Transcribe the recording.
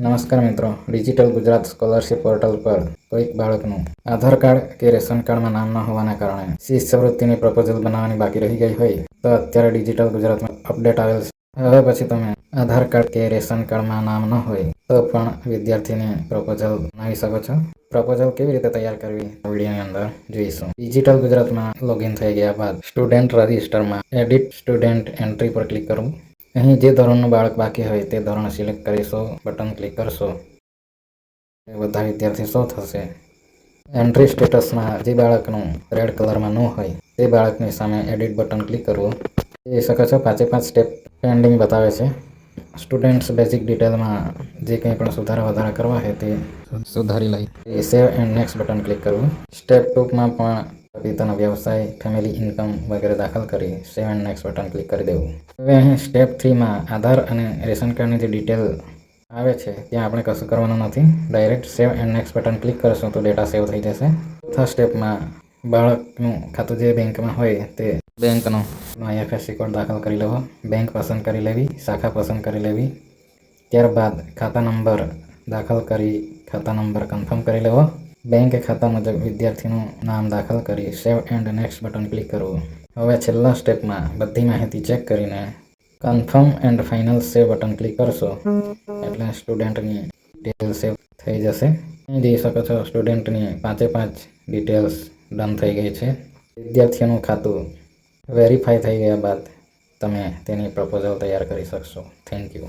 નમસ્કાર મિત્રો. Digital Gujarat scholarship portal પર કોઈક બાળકનું આધાર કાર્ડ કે રેશન કાર્ડમાં નામ ન હોવાના કારણે શિષ્યવૃત્તિની પ્રપોઝલ બનાવવાની બાકી રહી ગઈ હોય, તો અત્યારે ડિજિટલ ગુજરાતમાં અપડેટ આવેલ છે. હવે પછી તમે આધાર કાર્ડ કે રેશન કાર્ડમાં નામ ન હોય, તો પણ વિદ્યાર્થીની પ્રપોઝલ બનાવી શકો છો. પ્રપોઝલ કેવી રીતે તૈયાર કરવી? વિડીયોની અંદર જોઈશું. ડિજિટલ ગુજરાતમાં લોગિન થઈ ગયા બાદ સ્ટુડન્ટ રજિસ્ટરમાં એડિટ સ્ટુડન્ટ એન્ટ્રી પર ક્લિક કરવું અહીં જે ધોરણનું બાળક બાકી હોય તે ધોરણ સિલેક્ટ કરીશો, બટન ક્લિક કરશો. બધા વિદ્યાર્થી શો થશે? એન્ટ્રી સ્ટેટસમાં જે બાળકનું રેડ કલરમાં ન હોય, તે બાળકની સામે એડિટ બટન ક્લિક કરવું. એ શકો છો, પાંચે પાંચ સ્ટેપ પેન્ડિંગ બતાવે છે. સ્ટુડન્ટ્સ બેઝિક ડિટેલમાં જે કંઈ પણ સુધારા વધારા કરવા હોય તે સુધારી લઈ save and next button click કરવું. સ્ટેપ ટૂંકમાં પણ પિતાનો વ્યવસાય ફેમિલી ઇન્કમ વગેરે દાખલ કરી save and next button click કરી દેવું. હવે અહીં સ્ટેપ થ્રીમાં આધાર અને રેશન કાર્ડની જે ડિટેલ આવે છે, ત્યાં આપણે કશું કરવાનું નથી. Direct save and next button click કરશું તો ડેટા સેવ થઈ જશે. ચોથા સ્ટેપમાં બાળકનું ખાતું જે બેંકમાં હોય તે બેંકનો આઈએફએસસી કોડ દાખલ કરી લેવો. બેંક પસંદ કરી લેવી, શાખા પસંદ કરી લેવી. ત્યારબાદ ખાતા નંબર દાખલ કરી ખાતા નંબર કન્ફર્મ કરી લેવો. બેંક ખાતા મુજબ વિદ્યાર્થીનું નામ દાખલ કરી save and next button click કરવું. હવે છેલ્લા સ્ટેપમાં બધી માહિતી ચેક કરીને confirm and final save button click કરશો. એટલે સ્ટુડન્ટની ડિટેલ સેવ થઈ જશે. જોઈ શકો છો સ્ટુડન્ટની પાંચે પાંચ ડિટેલ્સ ડન થઈ ગઈ છે. વિદ્યાર્થીઓનું ખાતું વેરીફાઈ થઈ ગયા બાદ તમે તેની પ્રપોઝલ તૈયાર કરી શકશો. Thank you.